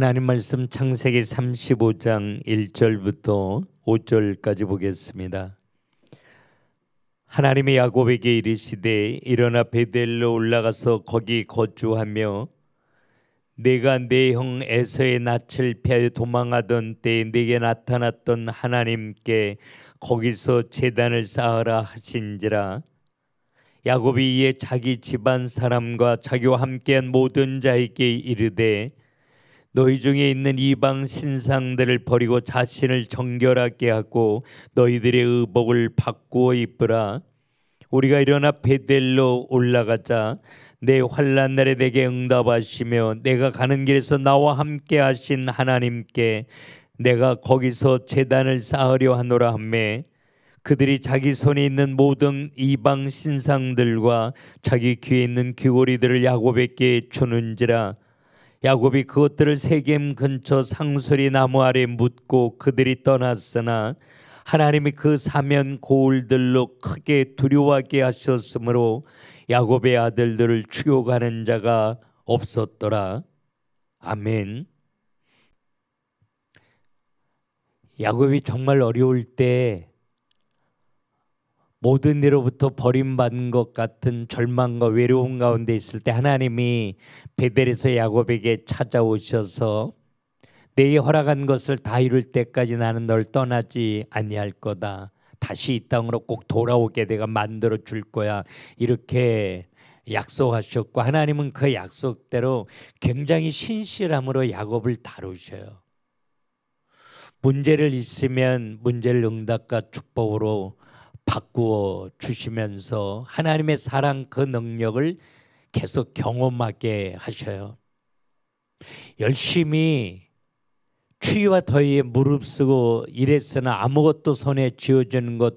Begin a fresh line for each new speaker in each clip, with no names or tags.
하나님 말씀 창세기 35장 1절부터 5절까지 보겠습니다. 하나님이 야곱에게 이르시되 일어나 베델로 올라가서 거기 거주하며 내가 내 형 에서의 낯을 피하여 도망하던 때에 내게 나타났던 하나님께 거기서 제단을 쌓으라 하신지라 야곱이 이에 자기 집안 사람과 자기와 함께한 모든 자에게 이르되 너희 중에 있는 이방 신상들을 버리고 자신을 정결하게 하고 너희들의 의복을 바꾸어 입으라. 우리가 일어나 베델로 올라가자. 내 환란 날에 내게 응답하시며 내가 가는 길에서 나와 함께 하신 하나님께 내가 거기서 제단을 쌓으려 하노라 하매 그들이 자기 손에 있는 모든 이방 신상들과 자기 귀에 있는 귀고리들을 야곱에게 주는지라 야곱이 그것들을 세겜 근처 상소리 나무 아래 묻고 그들이 떠났으나 하나님이 그 사면 고울들로 크게 두려워하게 하셨으므로 야곱의 아들들을 추격하는 자가 없었더라. 아멘. 야곱이 정말 어려울 때 모든 일로부터 버림받은 것 같은 절망과 외로움 가운데 있을 때 하나님이 베델에서 야곱에게 찾아오셔서 내게 허락한 것을 다 이룰 때까지 나는 널 떠나지 아니할 거다. 다시 이 땅으로 꼭 돌아오게 내가 만들어 줄 거야. 이렇게 약속하셨고 하나님은 그 약속대로 굉장히 신실함으로 야곱을 다루셔요. 문제를 있으면 문제를 응답과 축복으로 바꾸어 주시면서 하나님의 사랑 그 능력을 계속 경험하게 하셔요. 열심히 추위와 더위에 무릅쓰고 일했으나 아무것도 손에 쥐어주는 것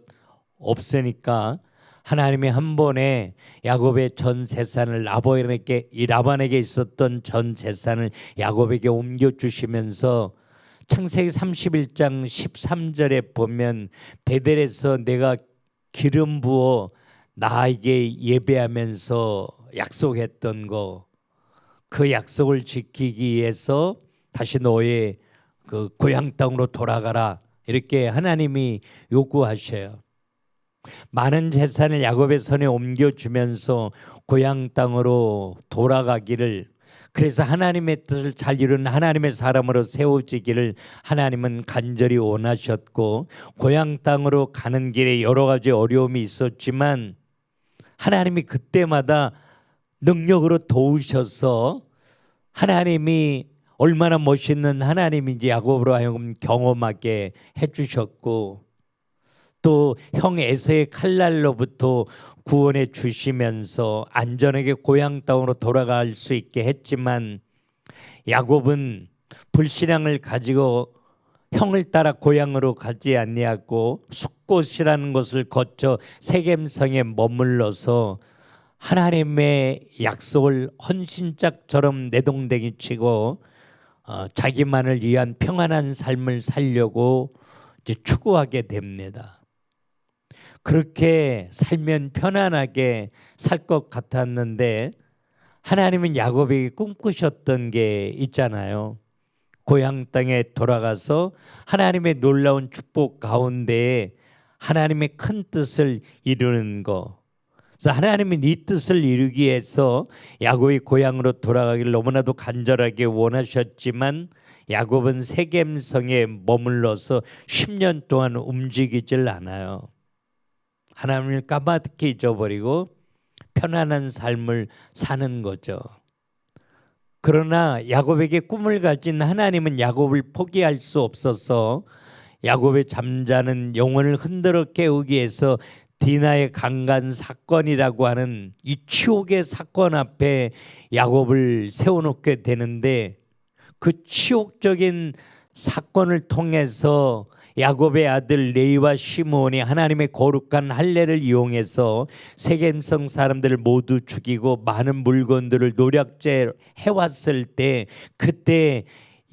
없으니까 하나님이 한 번에 야곱의 전 재산을 아버지에게 이 라반에게 있었던 전 재산을 야곱에게 옮겨 주시면서 창세기 31장 13절에 보면 베델에서 내가 기름 부어 나에게 예배하면서 약속했던 거 그 약속을 지키기 위해서 다시 너의 그 고향 땅으로 돌아가라 이렇게 하나님이 요구하셔요. 많은 재산을 야곱의 손에 옮겨주면서 고향 땅으로 돌아가기를 그래서 하나님의 뜻을 잘 이루는 하나님의 사람으로 세워지기를 하나님은 간절히 원하셨고 고향 땅으로 가는 길에 여러 가지 어려움이 있었지만 하나님이 그때마다 능력으로 도우셔서 하나님이 얼마나 멋있는 하나님인지 야곱으로 하여금 경험하게 해주셨고 또 형 에서의 칼날로부터 구원해 주시면서 안전하게 고향 땅으로 돌아갈 수 있게 했지만 야곱은 불신앙을 가지고 형을 따라 고향으로 가지 아니하고 숫곳이라는 것을 거쳐 세겜성에 머물러서 하나님의 약속을 헌신짝처럼 내동댕이 치고 어, 자기만을 위한 평안한 삶을 살려고 이제 추구하게 됩니다. 그렇게 살면 편안하게 살 것 같았는데 하나님은 야곱에게 꿈꾸셨던 게 있잖아요. 고향 땅에 돌아가서 하나님의 놀라운 축복 가운데 하나님의 큰 뜻을 이루는 거. 그래서 하나님이 네 뜻을 이루기 위해서 야곱이 고향으로 돌아가기를 너무나도 간절하게 원하셨지만 야곱은 세겜성에 머물러서 10년 동안 움직이질 않아요. 하나님을 까맣게 잊어버리고 편안한 삶을 사는 거죠. 그러나 야곱에게 꿈을 가진 하나님은 야곱을 포기할 수 없어서 야곱의 잠자는 영혼을 흔들어 깨우기 위해서 디나의 강간 사건이라고 하는 이 치욕의 사건 앞에 야곱을 세워놓게 되는데 그 치욕적인 사건을 통해서 야곱의 아들 레이와 시므온이 하나님의 거룩한 할례를 이용해서 세겜성 사람들을 모두 죽이고 많은 물건들을 노략제 해왔을 때 그때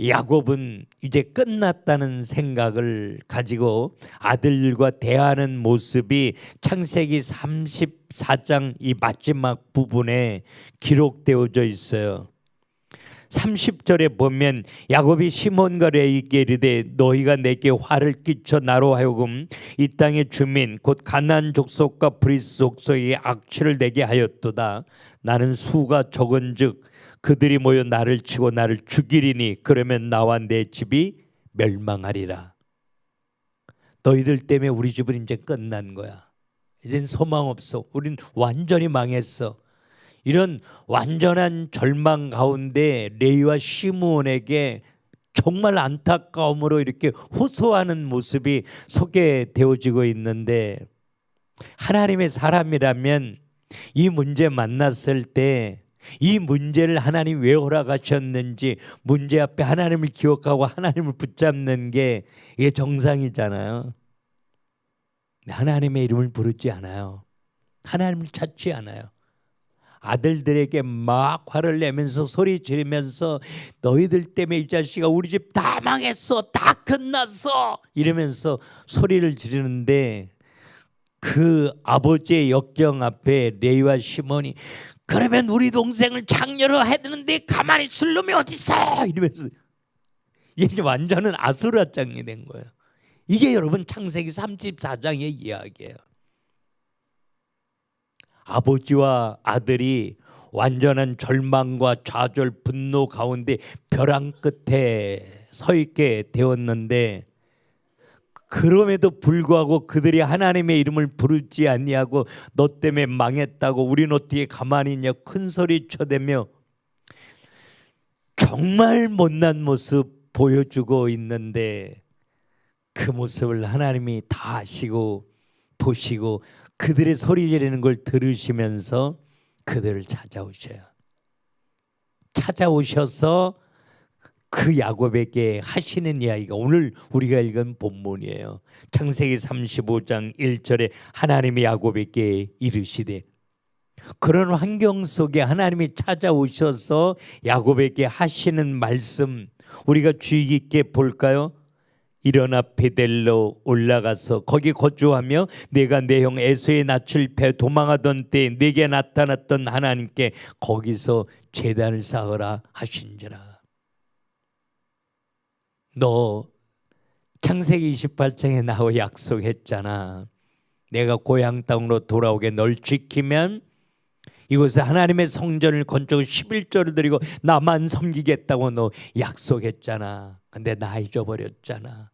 야곱은 이제 끝났다는 생각을 가지고 아들과 대하는 모습이 창세기 34장 이 마지막 부분에 기록되어져 있어요. 30절에 보면 야곱이 시몬과 레이에게 이르되 너희가 내게 화를 끼쳐 나로 하여금 이 땅의 주민 곧 가나안 족속과 브리스 족속에게 악취를 내게 하였도다. 나는 수가 적은즉 그들이 모여 나를 치고 나를 죽이리니 그러면 나와 내 집이 멸망하리라. 너희들 때문에 우리 집은 이제 끝난 거야. 이젠 소망 없어. 우린 완전히 망했어 이런 완전한 절망 가운데 레이와 시므온에게 정말 안타까움으로 이렇게 호소하는 모습이 소개되어지고 있는데 하나님의 사람이라면 이 문제 만났을 때 이 문제를 하나님 왜 허락하셨는지 문제 앞에 하나님을 기억하고 하나님을 붙잡는 게 이게 정상이잖아요. 하나님의 이름을 부르지 않아요. 하나님을 찾지 않아요. 아들들에게 막 화를 내면서 소리 지르면서 너희들 때문에 이 자식아 우리 집 다 망했어 다 끝났어 이러면서 소리를 지르는데 그 아버지의 역경 앞에 레이와 시몬이 그러면 우리 동생을 장녀로 해야 되는데 가만히 있을 놈이 어딨어 이러면서 이게 완전한 아수라장이 된 거예요. 이게 여러분 창세기 34장의 이야기예요 아버지와 아들이 완전한 절망과 좌절, 분노 가운데 벼랑 끝에 서 있게 되었는데 그럼에도 불구하고 그들이 하나님의 이름을 부르지 아니하고 너 때문에 망했다고 우린 어떻게 가만히 있냐 큰 소리 쳐대며 정말 못난 모습 보여주고 있는데 그 모습을 하나님이 다 아시고 보시고 그들의 소리 지르는 걸 들으시면서 그들을 찾아오셔요. 찾아오셔서 그 야곱에게 하시는 이야기가 오늘 우리가 읽은 본문이에요. 창세기 35장 1절에 하나님이 야곱에게 이르시되 그런 환경 속에 하나님이 찾아오셔서 야곱에게 하시는 말씀 우리가 주의 깊게 볼까요? 일어나 베델로 올라가서 거기 거주하며 내가 내 형 에서의 낯을 패 도망하던 때 내게 나타났던 하나님께 거기서 제단을 쌓으라 하신지라. 너 창세기 28장에 나와 약속했잖아. 내가 고향 땅으로 돌아오게 널 지키면 이곳에 하나님의 성전을 건축 11조를 드리고 나만 섬기겠다고 너 약속했잖아. 근데 나 잊어버렸잖아.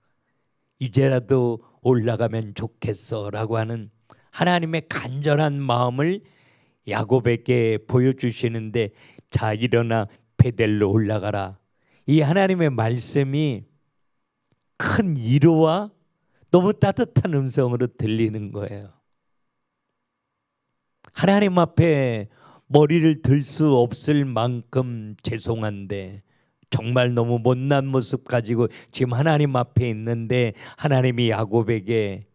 이제라도 올라가면 좋겠어라고 하는 하나님의 간절한 마음을 야곱에게 보여주시는데 자 일어나 베델로 올라가라. 이 하나님의 말씀이 큰 위로와 너무 따뜻한 음성으로 들리는 거예요. 하나님 앞에 머리를 들 수 없을 만큼 죄송한데 정말 너무 못난 모습 가지고 지금 하나님 앞에 있는데 하나님이 야곱에게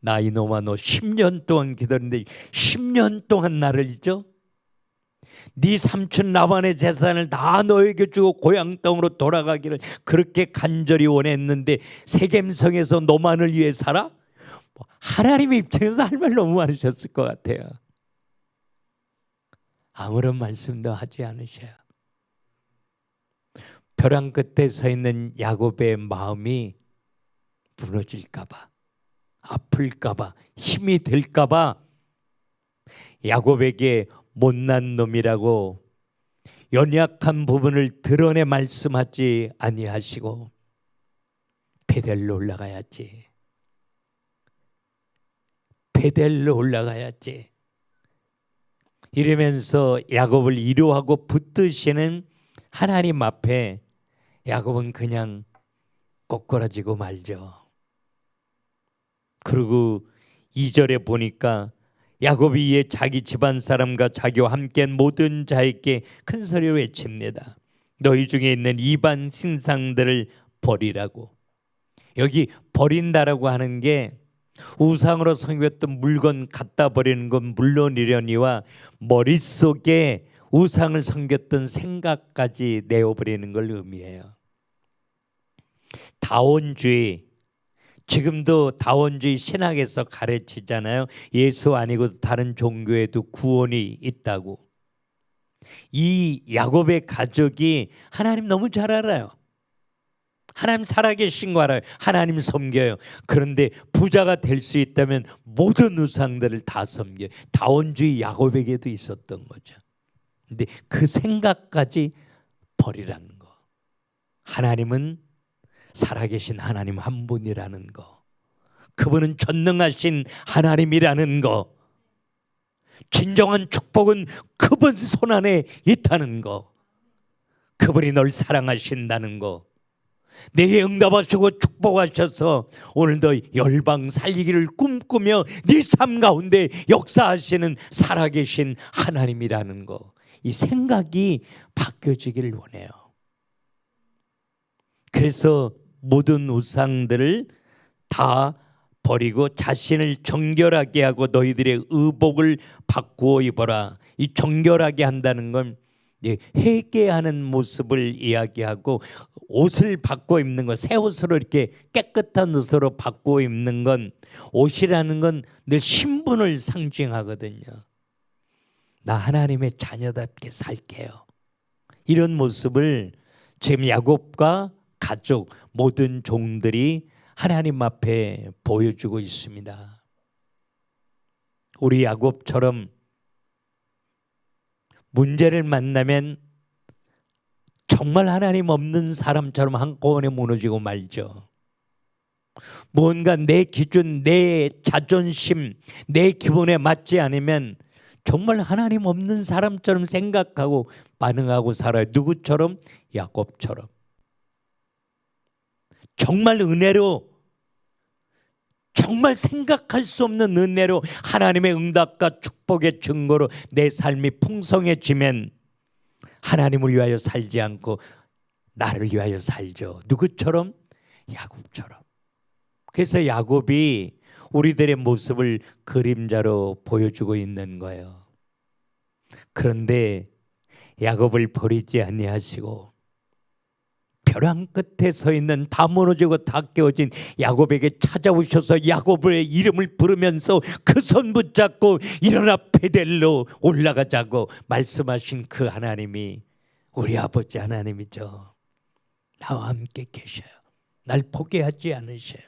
나 이놈아 너 10년 동안 기다렸는데 10년 동안 나를 잊어? 네 삼촌 라반의 재산을 다 너에게 주고 고향 땅으로 돌아가기를 그렇게 간절히 원했는데 세겜성에서 너만을 위해 살아? 뭐 하나님의 입장에서 할 말 너무 많으셨을 것 같아요. 아무런 말씀도 하지 않으셔요. 벼랑 끝에 서 있는 야곱의 마음이 무너질까봐, 아플까봐, 힘이 들까봐 야곱에게 못난 놈이라고 연약한 부분을 드러내 말씀하지 아니하시고 베델로 올라가야지. 베델로 올라가야지. 이러면서 야곱을 위로하고 붙드시는 하나님 앞에 야곱은 그냥 꼬꾸라지고 말죠. 그리고 2절에 보니까 야곱이 이에 자기 집안 사람과 자기와 함께한 모든 자에게 큰 소리로 외칩니다. 너희 중에 있는 이반 신상들을 버리라고. 여기 버린다라고 하는 게 우상으로 섬겼던 물건 갖다 버리는 건 물론이려니와 머릿속에 우상을 섬겼던 생각까지 내어버리는 걸 의미해요. 다원주의 지금도 다원주의 신학에서 가르치잖아요. 예수 아니고 다른 종교에도 구원이 있다고. 이 야곱의 가족이 하나님 너무 잘 알아요. 하나님 살아계신 거 알아요. 하나님 섬겨요. 그런데 부자가 될 수 있다면 모든 우상들을 다 섬겨요. 다원주의 야곱에게도 있었던 거죠. 근데 그 생각까지 버리라는 거. 하나님은 살아계신 하나님 한 분이라는 거. 그분은 전능하신 하나님이라는 거. 진정한 축복은 그분 손 안에 있다는 거. 그분이 널 사랑하신다는 거. 내게 응답하시고 축복하셔서 오늘도 열방 살리기를 꿈꾸며 네 삶 가운데 역사하시는 살아계신 하나님이라는 거. 이 생각이 바뀌어지기를 원해요. 그래서 모든 우상들을 다 버리고 자신을 정결하게 하고 너희들의 의복을 바꾸어 입어라. 이 정결하게 한다는 건 회개하는 모습을 이야기하고 옷을 바꿔 입는 것, 새 옷으로 이렇게 깨끗한 옷으로 바꿔 입는 건 옷이라는 건 늘 신분을 상징하거든요. 나 하나님의 자녀답게 살게요. 이런 모습을 지금 야곱과 가족 모든 종들이 하나님 앞에 보여주고 있습니다. 우리 야곱처럼 문제를 만나면 정말 하나님 없는 사람처럼 한꺼번에 무너지고 말죠. 뭔가 내 기준, 내 자존심, 내 기분에 맞지 않으면 정말 하나님 없는 사람처럼 생각하고 반응하고 살아요. 누구처럼? 야곱처럼. 정말 은혜로 정말 생각할 수 없는 은혜로 하나님의 응답과 축복의 증거로 내 삶이 풍성해지면 하나님을 위하여 살지 않고 나를 위하여 살죠. 누구처럼? 야곱처럼. 그래서 야곱이 우리들의 모습을 그림자로 보여주고 있는 거예요. 그런데 야곱을 버리지 아니하시고 벼랑 끝에 서 있는 다 무너지고 다 깨어진 야곱에게 찾아오셔서 야곱의 이름을 부르면서 그 손 붙잡고 일어나 베델로 올라가자고 말씀하신 그 하나님이 우리 아버지 하나님이죠. 나와 함께 계셔요. 날 포기하지 않으셔요.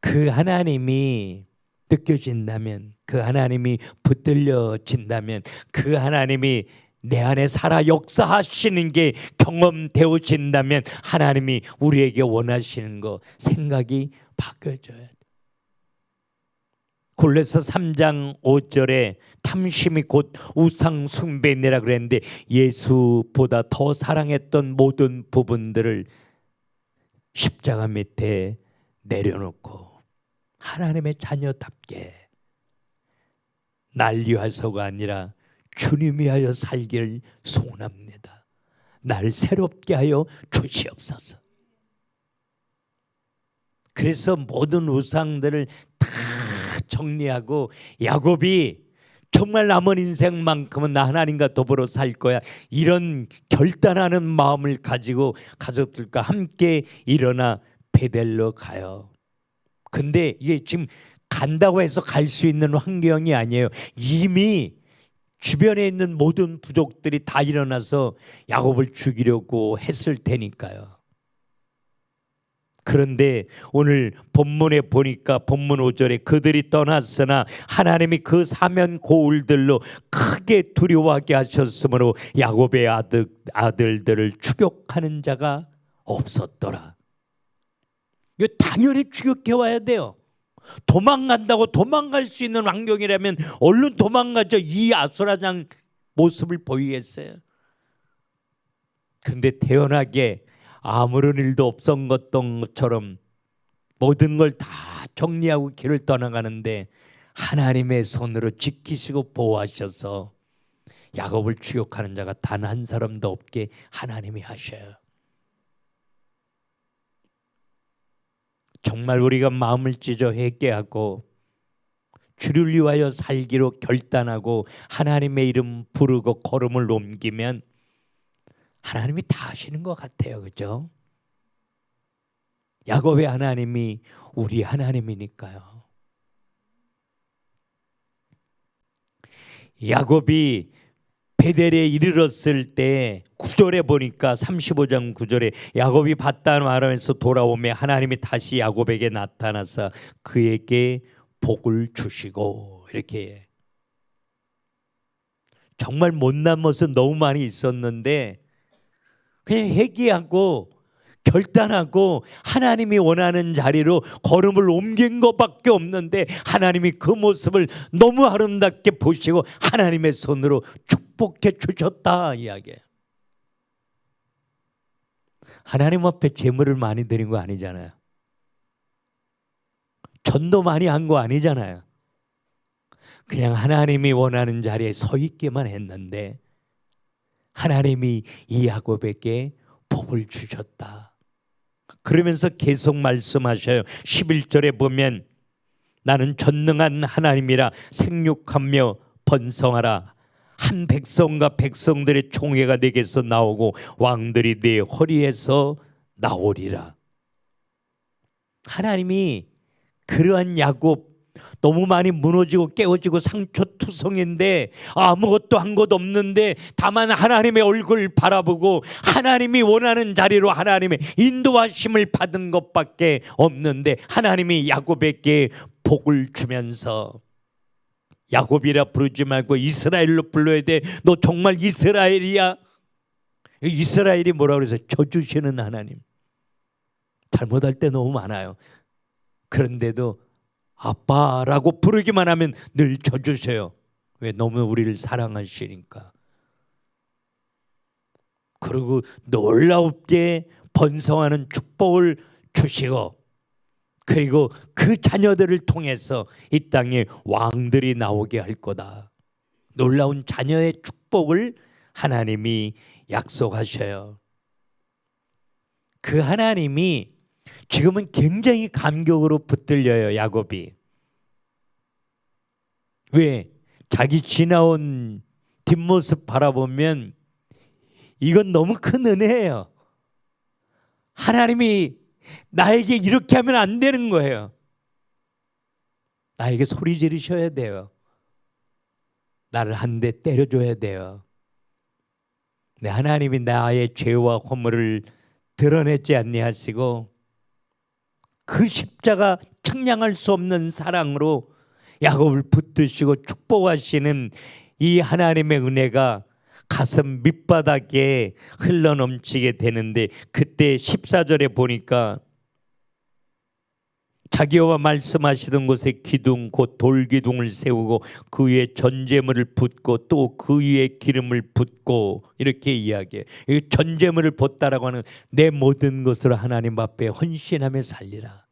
그 하나님이 느껴진다면, 그 하나님이 붙들려진다면, 그 하나님이 내 안에 살아 역사하시는 게 경험되어진다면 하나님이 우리에게 원하시는 거 생각이 바뀌어져야 돼. 골로서 3장 5절에 탐심이 곧 우상 숭배니라 그랬는데 예수보다 더 사랑했던 모든 부분들을 십자가 밑에 내려놓고 하나님의 자녀답게 날 위해서가 아니라 주님이 하여 살기를 소원합니다. 날 새롭게 하여 주시옵소서. 그래서 모든 우상들을 다 정리하고 야곱이 정말 남은 인생만큼은 나 하나님과 더불어 살 거야. 이런 결단하는 마음을 가지고 가족들과 함께 일어나 베델로 가요. 근데 이게 지금 간다고 해서 갈 수 있는 환경이 아니에요. 이미 주변에 있는 모든 부족들이 다 일어나서 야곱을 죽이려고 했을 테니까요. 그런데 오늘 본문에 보니까 본문 5절에 그들이 떠났으나 하나님이 그 사면 고울들로 크게 두려워하게 하셨으므로 야곱의 아들, 아들들을 추격하는 자가 없었더라. 이거 당연히 추격해 와야 돼요. 도망간다고 도망갈 수 있는 환경이라면 얼른 도망가죠. 이 아수라장 모습을 보이겠어요. 근데 태연하게 아무런 일도 없었던 것처럼 모든 걸 다 정리하고 길을 떠나가는데 하나님의 손으로 지키시고 보호하셔서 야곱을 추격하는 자가 단 한 사람도 없게 하나님이 하셔요. 정말 우리가 마음을 찢어 회개하고 주를 위하여 살기로 결단하고 하나님의 이름 부르고 걸음을 옮기면 하나님이 다 하시는 것 같아요. 그죠? 야곱의 하나님이 우리 하나님이니까요. 야곱이 베델에 이르렀을 때 9절에 보니까 35장 9절에 야곱이 봤다 말하면서 돌아오며 하나님이 다시 야곱에게 나타나서 그에게 복을 주시고 이렇게. 정말 못난 모습 너무 많이 있었는데 그냥 회개하고 결단하고 하나님이 원하는 자리로 걸음을 옮긴 것밖에 없는데 하나님이 그 모습을 너무 아름답게 보시고 하나님의 손으로 축 복해 주셨다 이야기예요. 하나님 앞에 재물을 많이 드린 거 아니잖아요. 전도 많이 한 거 아니잖아요. 그냥 하나님이 원하는 자리에 서 있기만 했는데 하나님이 이 야곱에게 복을 주셨다. 그러면서 계속 말씀하셔요. 11절에 보면 나는 전능한 하나님이라 생육하며 번성하라. 한 백성과 백성들의 총회가 내게서 나오고 왕들이 내 허리에서 나오리라. 하나님이 그러한 야곱 너무 많이 무너지고 깨어지고 상처투성인데 아무것도 한 것 없는데 다만 하나님의 얼굴 바라보고 하나님이 원하는 자리로 하나님의 인도하심을 받은 것밖에 없는데 하나님이 야곱에게 복을 주면서 야곱이라 부르지 말고 이스라엘로 불러야 돼. 너 정말 이스라엘이야? 이스라엘이 뭐라 그래서 져주시는 하나님. 잘못할 때 너무 많아요. 그런데도 아빠라고 부르기만 하면 늘 져주세요. 왜 너무 우리를 사랑하시니까. 그리고 놀라웁게 번성하는 축복을 주시고 그리고 그 자녀들을 통해서 이 땅에 왕들이 나오게 할 거다. 놀라운 자녀의 축복을 하나님이 약속하셔요. 그 하나님이 지금은 굉장히 감격으로 붙들려요 야곱이. 왜? 자기 지나온 뒷모습 바라보면 이건 너무 큰 은혜예요. 하나님이 나에게 이렇게 하면 안 되는 거예요. 나에게 소리 지르셔야 돼요. 나를 한 대 때려줘야 돼요. 내 하나님이 나의 죄와 허물을 드러내지 아니하시고 그 십자가 청량할 수 없는 사랑으로 야곱을 붙드시고 축복하시는 이 하나님의 은혜가 가슴 밑바닥에 흘러넘치게 되는데 그때 14절에 보니까 자기와 말씀하시던 곳에 기둥 곧 돌기둥을 세우고 그 위에 전제물을 붓고 또 그 위에 기름을 붓고 이렇게 이야기해. 이 전제물을 붓다라고 하는 내 모든 것을 하나님 앞에 헌신하며 살리라.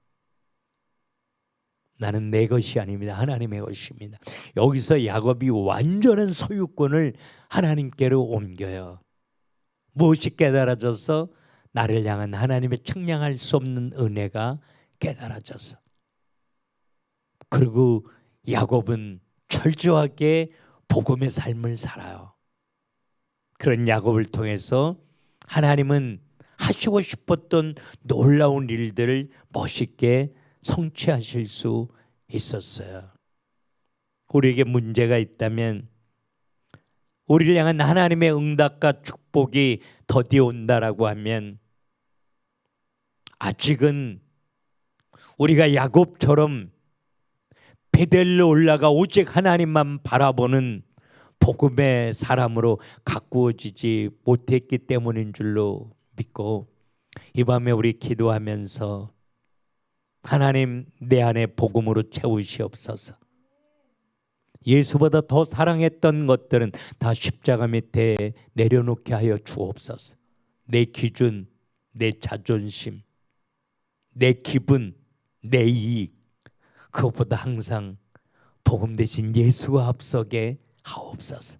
나는 내 것이 아닙니다. 하나님의 것입니다. 여기서 야곱이 완전한 소유권을 하나님께로 옮겨요. 무엇이 깨달아져서 나를 향한 하나님의 청량할 수 없는 은혜가 깨달아졌어. 그리고 야곱은 철저하게 복음의 삶을 살아요. 그런 야곱을 통해서 하나님은 하시고 싶었던 놀라운 일들을 멋있게 성취하실 수 있었어요. 우리에게 문제가 있다면 우리를 향한 하나님의 응답과 축복이 더디 온다라고 하면 아직은 우리가 야곱처럼 베델로 올라가 오직 하나님만 바라보는 복음의 사람으로 가꾸어지지 못했기 때문인 줄로 믿고 이 밤에 우리 기도하면서 하나님 내 안에 복음으로 채우시옵소서. 예수보다 더 사랑했던 것들은 다 십자가 밑에 내려놓게 하여 주옵소서. 내 기준, 내 자존심, 내 기분, 내 이익 그것보다 항상 복음 대신 예수가 앞서게 하옵소서.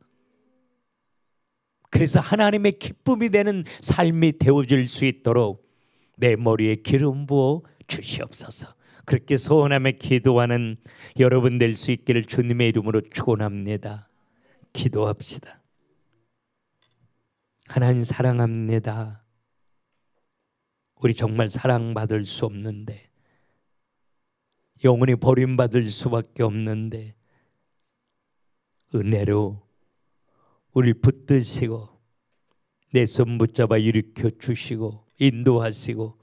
그래서 하나님의 기쁨이 되는 삶이 되어질 수 있도록 내 머리에 기름 부어 주시옵소서. 그렇게 소원하며 기도하는 여러분 될 수 있기를 주님의 이름으로 축원합니다. 기도합시다. 하나님 사랑합니다. 우리 정말 사랑받을 수 없는데 영원히 버림받을 수밖에 없는데 은혜로 우리를 붙드시고 내 손 붙잡아 일으켜 주시고 인도하시고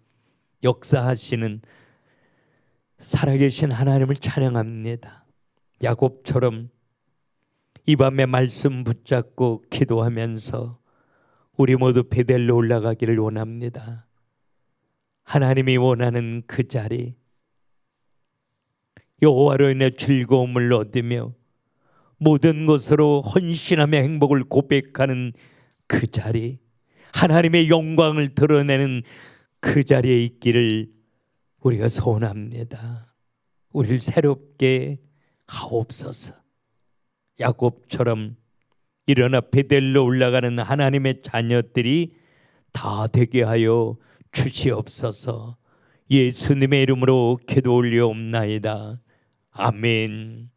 역사하시는 살아계신 하나님을 찬양합니다. 야곱처럼 이 밤에 말씀 붙잡고 기도하면서 우리 모두 베델로 올라가기를 원합니다. 하나님이 원하는 그 자리 여호와로 인해 즐거움을 얻으며 모든 것으로 헌신하며 행복을 고백하는 그 자리 하나님의 영광을 드러내는 그 자리에 있기를 우리가 소원합니다. 우리를 새롭게 하옵소서. 야곱처럼 일어나 베델로 올라가는 하나님의 자녀들이 다 되게 하여 주시옵소서. 예수님의 이름으로 기도 올려옵나이다. 아멘.